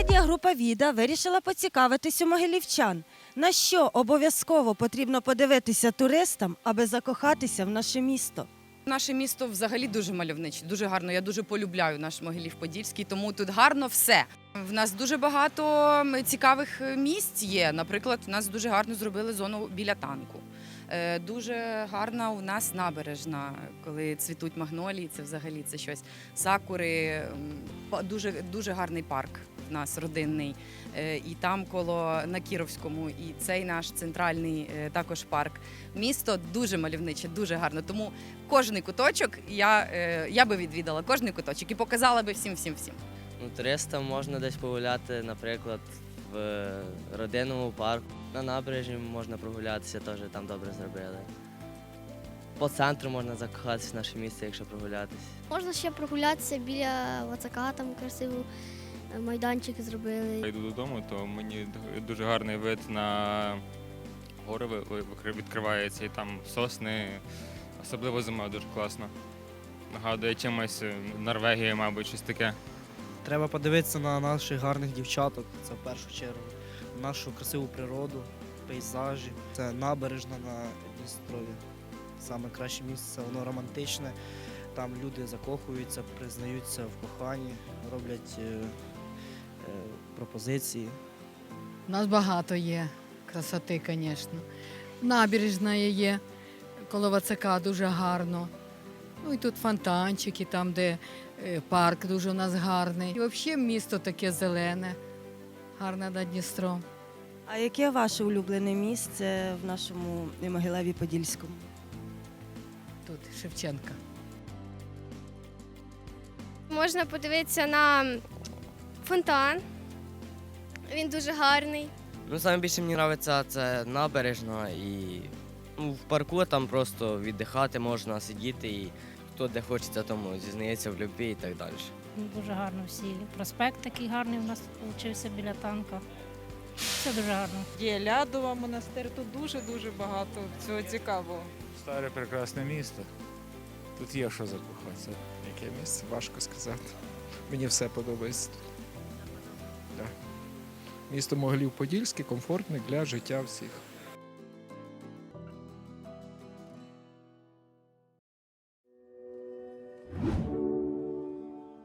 Медіагрупа Віда вирішила поцікавитись у могилівчан, на що обов'язково потрібно подивитися туристам, аби закохатися в наше місто. Наше місто взагалі дуже мальовниче, дуже гарно. Я дуже полюбляю наш Могилів Подільський, тому тут гарно все. В нас дуже багато цікавих е, місць є. Наприклад, у нас дуже гарно зробили зону біля танку. Е, Дуже гарна у нас набережна, коли цвітуть магнолії, це взагалі це щось. Сакури, дуже, дуже гарний парк в нас родинний. Е, І там коло на Кіровському, і цей наш центральний е, також парк. Місто дуже мальовниче, дуже гарно. Тому кожний куточок я, е, я би відвідала, кожний куточок і показала би всім, всім, всім. Ну, туристам можна десь погуляти, наприклад, в родинному парку. На набережні можна прогулятися, теж там добре зробили. По центру можна закохатися в наше місце, якщо прогулятися. Можна ще прогулятися біля Вацака, там красивий майданчик зробили. Я йду додому, то мені дуже гарний вид на гори відкривається, і там сосни, особливо зимою дуже класно. Нагадує чимось е, Норвегію, мабуть, щось таке. Треба подивитися на наших гарних дівчаток, це в першу чергу, нашу красиву природу, пейзажі. Це набережна на Дністрові. Саме краще місце, воно романтичне. Там люди закохуються, признаються в коханні, роблять е, пропозиції. У нас багато є красоти, звісно. Набережна є, коло Вацака дуже гарно. Ну і тут фонтанчики, там, де е, парк дуже у нас гарний. І взагалі місто таке зелене, гарне над Дністром. А яке ваше улюблене місце в нашому Могилеві Подільському? Тут Шевченка. Можна подивитися на фонтан. Він дуже гарний. Ну, саме більше мені подобається це набережна і ну, в парку там просто віддихати можна, сидіти і хто де хочеться, тому зізнається в любві і так далі. Дуже гарно всі. Проспект такий гарний у нас вийшов біля танка. Все дуже гарно. Є Лядова монастир, тут дуже-дуже багато цього цікавого. Старе прекрасне місто. Тут є що закохатися. Яке місце? Важко сказати. Мені все подобається тут. Да. Місто Могилів-Подільське комфортне для життя всіх.